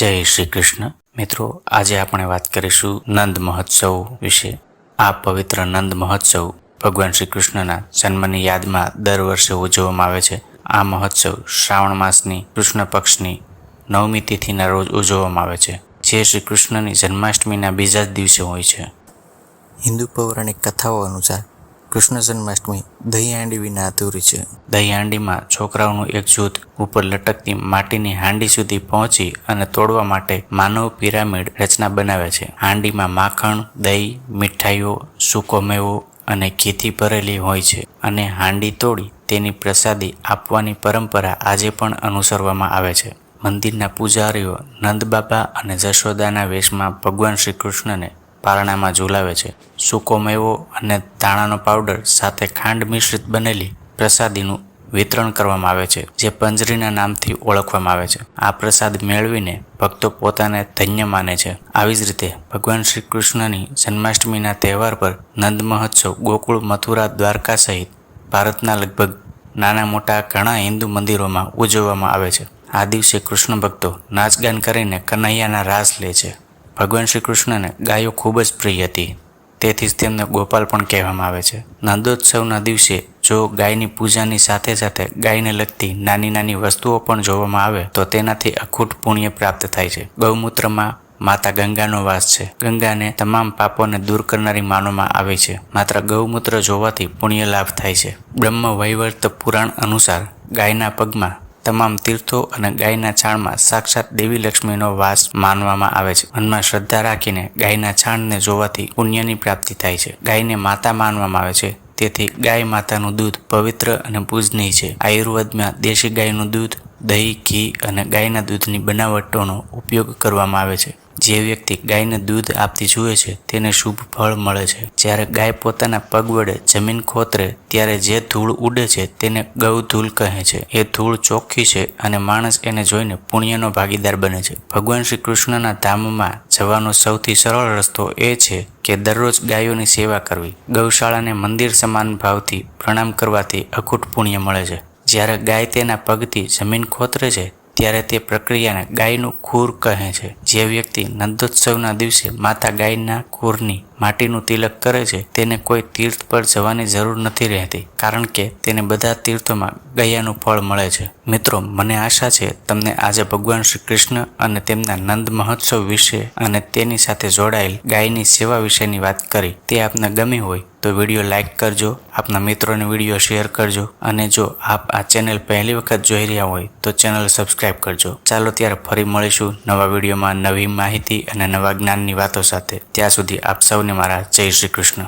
જય શ્રી કૃષ્ણ. મિત્રો, આજે આપણે વાત કરીશું નંદ મહોત્સવ વિશે. આ પવિત્ર નંદ મહોત્સવ ભગવાન શ્રી કૃષ્ણના જન્મની યાદમાં દર વર્ષે ઉજવવામાં આવે છે. આ મહોત્સવ શ્રાવણ માસની કૃષ્ણ પક્ષની નવમી તિથિના રોજ ઉજવવામાં આવે છે. જે શ્રી કૃષ્ણની જન્માષ્ટમીના બીજા જ દિવસે હોય છે. હિન્દુ પૌરાણિક કથાઓ અનુસાર કૃષ્ણ જન્માષ્ટમી દહીં હાંડી વિના અધૂરી છે. દહીં હાંડીમાં છોકરાઓનું એક જૂથ ઉપર લટકતી માટીની હાંડી સુધી પહોંચી અને તોડવા માટે માનવ પિરામિડ રચના બનાવે છે. હાંડીમાં માખણ, દહીં, મીઠાઈઓ, સૂકો મેવો અને ઘીથી ભરેલી હોય છે અને હાંડી તોડી તેની પ્રસાદી આપવાની પરંપરા આજે પણ અનુસરવામાં આવે છે. મંદિરના પૂજારીઓ નંદબાબા અને જશોદાના વેશમાં ભગવાન શ્રી કૃષ્ણને પારણામાં ઝુલાવે છે. સૂકો મેવો અને ધાણાનો પાવડર સાથે ખાંડ મિશ્રિત બનેલી પ્રસાદીનું વિતરણ કરવામાં આવે છે, જે પંજરીના નામથી ઓળખવામાં આવે છે. આ પ્રસાદ મેળવીને ભક્તો પોતાને ધન્ય માને છે. આવી જ રીતે ભગવાન શ્રી કૃષ્ણની જન્માષ્ટમીના તહેવાર પર નંદ મહોત્સવ, ગોકુળ, મથુરા, દ્વારકા સહિત ભારતના લગભગ નાના મોટા ઘણા હિન્દુ મંદિરોમાં ઉજવવામાં આવે છે. આ દિવસે કૃષ્ણ ભક્તો નાચગાન કરીને કનૈયાના રાસ લે છે. ભગવાન શ્રી કૃષ્ણને ગાયો ખૂબ જ પ્રિય હતી. તેથી જ તેમને ગોપાલ પણ કહેવામાં આવે છે. નંદોત્સવના દિવસે જો ગાયની પૂજાની સાથે સાથે ગાયને લગતી નાની નાની વસ્તુઓ પણ જોવામાં આવે, તો તેનાથી અખૂટ પુણ્ય પ્રાપ્ત થાય છે. ગૌમૂત્રમાં માતા ગંગાનો વાસ છે. ગંગાને તમામ પાપોને દૂર કરનારી માનવામાં આવે છે. માત્ર ગૌમૂત્ર જોવાથી પુણ્ય લાભ થાય છે. બ્રહ્મ વૈવર્ત પુરાણ અનુસાર ગાયના પગમાં તમામ તીર્થો અને ગાયના છાણમાં સાક્ષાત દેવી લક્ષ્મીનો વાસ માનવામાં આવે છે. મનમાં શ્રદ્ધા રાખીને ગાયના છાણને જોવાથી પુણ્યની પ્રાપ્તિ થાય છે. ગાયને માતા માનવામાં આવે છે. તેથી ગાય માતાનું દૂધ પવિત્ર અને પૂજનીય છે. આયુર્વેદમાં દેશી ગાયનું દૂધ, દહીં, ઘી અને ગાયના દૂધની બનાવટોનો ઉપયોગ કરવામાં આવે છે. જે વ્યક્તિ ગાયને દૂધ આપતી જુએ છે, તેને શુભ ફળ મળે છે. જ્યારે ગાય પોતાના પગ વડે જમીન ખોતરે, ત્યારે જે ધૂળ ઉડે છે, તેને ગૌધૂળ કહે છે. એ ધૂળ ચોખ્ખી છે અને માણસ એને જોઈને પુણ્યનો ભાગીદાર બને છે. ભગવાન શ્રી કૃષ્ણના ધામમાં જવાનો સૌથી સરળ રસ્તો એ છે કે દરરોજ ગાયોની સેવા કરવી. ગૌશાળાને મંદિર સમાન ભાવથી પ્રણામ કરવાથી અખૂટ પુણ્ય મળે છે. જ્યારે ગાય તેના પગથી જમીન ખોતરે છે ત્યારે તે પ્રક્રિયાને ગાયનું ખૂર કહે છે. જે વ્યક્તિ નંદોત્સવના દિવસે માતા ગાયના ખૂરની માટીનું તિલક કરે છે, તેને કોઈ તીર્થ પર જવાની જરૂર નથી રહેતી, કારણ કે તેને બધા તીર્થોમાં ગયાનું ફળ મળે છે. મિત્રો, મને આશા છે, તમને આજે ભગવાન શ્રી કૃષ્ણ અને તેમના નંદ મહોત્સવ વિશે અને તેની સાથે જોડાયેલ ગાયની સેવા વિશેની વાત કરી તે આપને ગમી હોય, તો વીડિયો લાઇક કરજો, આપના મિત્રોને વીડિયો શેર કરજો, અને જો આપ આ ચેનલ પહેલી વખત જોઈ રહ્યા હોય, તો ચેનલ સબસ્ક્રાઇબ કરજો. ચાલો ત્યારે ફરી મળીશું નવા વિડીયોમાં નવી માહિતી અને નવા જ્ઞાનની વાતો સાથે. ત્યાં સુધી આપ સૌને મારા જય શ્રી કૃષ્ણ.